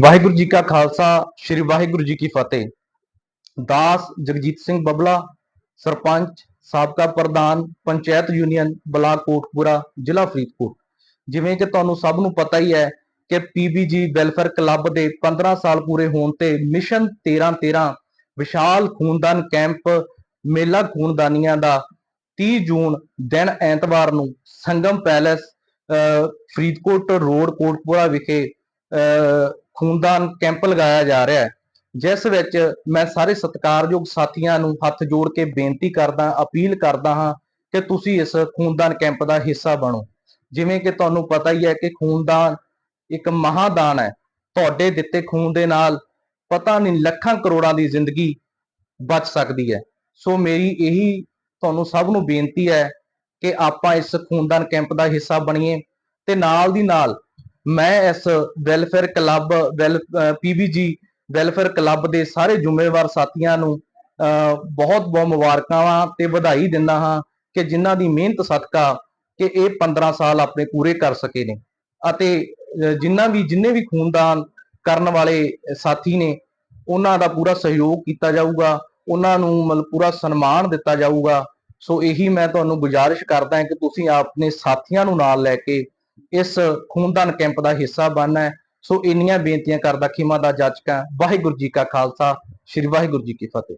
ਵਾਹਿਗੁਰੂ ਜੀ ਕਾ ਖਾਲਸਾ ਸ੍ਰੀ ਵਾਹਿਗੁਰੂ ਜੀ ਕੀ ਫਤਿਹ। ਦਾਸ ਜਗਜੀਤ ਸਿੰਘ ਬਬਲਾ ਸਰਪੰਚ ਸਾਬਕਾ ਪ੍ਰਧਾਨ ਪੰਚਾਇਤ ਯੂਨੀਅਨ ਬਲਾਕ ਕੋਟਪੂਰਾ ਜ਼ਿਲ੍ਹਾ ਫਰੀਦਕੋਟ। ਜਿਵੇਂ ਕਿ ਤੁਹਾਨੂੰ ਸਭ ਨੂੰ ਪਤਾ ਹੀ ਹੈ ਕਿ ਪੀਬੀਜੀ ਵੈਲਫੇਅਰ ਕਲੱਬ ਦੇ 15 ਸਾਲ ਪੂਰੇ ਹੋਣ ਤੇ ਮਿਸ਼ਨ 13 13 ਵਿਸ਼ਾਲ ਖੂਨਦਾਨ ਕੈਂਪ ਮੇਲਾ ਖੂਨਦਾਨੀਆਂ ਦਾ 30 ਜੂਨ ਦਿਨ ਐਤਵਾਰ ਨੂੰ ਸੰਗਮ ਪੈਲੇਸ ਅਹ, ਫਰੀਦਕੋਟ ਰੋਡ ਕੋਟਪੂਰਾ ਵਿਖੇ ਅਹ, ਖੂਨਦਾਨ ਕੈਂਪ ਲਗਾਇਆ ਜਾ ਰਿਹਾ ਹੈ, ਜਿਸ ਵਿੱਚ ਮੈਂ ਸਾਰੇ ਸਤਿਕਾਰਯੋਗ ਸਾਥੀਆਂ ਨੂੰ ਹੱਥ ਜੋੜ ਕੇ ਬੇਨਤੀ ਕਰਦਾ, ਅਪੀਲ ਕਰਦਾ ਹਾਂ ਕਿ ਤੁਸੀਂ ਇਸ ਖੂਨਦਾਨ ਕੈਂਪ ਦਾ ਹਿੱਸਾ ਬਣੋ। ਜਿਵੇਂ ਕਿ ਤੁਹਾਨੂੰ ਪਤਾ ਹੀ ਹੈ ਕਿ ਖੂਨਦਾਨ ਇੱਕ ਮਹਾਦਾਨ ਹੈ। ਤੁਹਾਡੇ ਦਿੱਤੇ ਖੂਨ ਦੇ ਨਾਲ ਪਤਾ ਨਹੀਂ ਲੱਖਾਂ ਕਰੋੜਾਂ ਦੀ ਜ਼ਿੰਦਗੀ ਬਚ ਸਕਦੀ ਹੈ। ਸੋ ਮੇਰੀ ਇਹੀ ਤੁਹਾਨੂੰ ਸਭ ਨੂੰ ਬੇਨਤੀ ਹੈ ਕਿ ਆਪਾਂ ਇਸ ਖੂਨਦਾਨ ਕੈਂਪ ਦਾ ਹਿੱਸਾ ਬਣੀਏ ਤੇ ਨਾਲ ਦੀ ਨਾਲ ਮੈਂ ਇਸ ਵੈਲਫੇਅਰ ਕਲੱਬ ਵੈਲ ਪੀਬੀਜੀ ਵੈਲਫੇਅਰ ਕਲੱਬ ਦੇ ਸਾਰੇ ਜ਼ਿੰਮੇਵਾਰ ਸਾਥੀਆਂ ਨੂੰ ਅਹ, ਬਹੁਤ ਬਹੁਤ ਮੁਬਾਰਕਾਂ ਵਾਂ ਤੇ ਵਧਾਈ ਦਿੰਦਾ ਹਾਂ ਕਿ ਜਿਨ੍ਹਾਂ ਦੀ ਮਿਹਨਤ ਸਦਕਾ ਕਿ ਇਹ 15 ਸਾਲ ਆਪਣੇ ਪੂਰੇ ਕਰ ਸਕੇ ਨੇ। ਅਤੇ ਅਹ, ਜਿਨ੍ਹਾਂ ਵੀ ਜਿੰਨੇ ਵੀ ਖੂਨਦਾਨ ਕਰਨ ਵਾਲੇ ਸਾਥੀ ਨੇ ਉਹਨਾਂ ਦਾ ਪੂਰਾ ਸਹਿਯੋਗ ਕੀਤਾ ਜਾਊਗਾ ਉਹਨਾਂ ਨੂੰ ਮਤਲਬ ਪੂਰਾ ਸਨਮਾਨ ਦਿੱਤਾ ਜਾਊਗਾ। ਸੋ ਇਹੀ ਮੈਂ ਤੁਹਾਨੂੰ ਗੁਜ਼ਾਰਿਸ਼ ਕਰਦਾ ਹਾਂ ਕਿ ਤੁਸੀਂ ਆਪਣੇ ਸਾਥੀਆਂ ਨੂੰ ਨਾਲ ਲੈ ਕੇ ਇਸ ਖੂਨਦਾਨ ਕੈਂਪ ਦਾ ਹਿੱਸਾ ਬਣਨਾ ਹੈ। ਸੋ ਇੰਨੀਆਂ ਬੇਨਤੀਆਂ ਕਰਦਾ ਖਿਮਾ ਦਾ ਜਾਚਕਾਂ, ਵਾਹਿਗੁਰੂ ਜੀ ਕਾ ਖਾਲਸਾ, ਸ੍ਰੀ ਵਾਹਿਗੁਰੂ ਜੀ ਕੀ ਫਤਿਹ।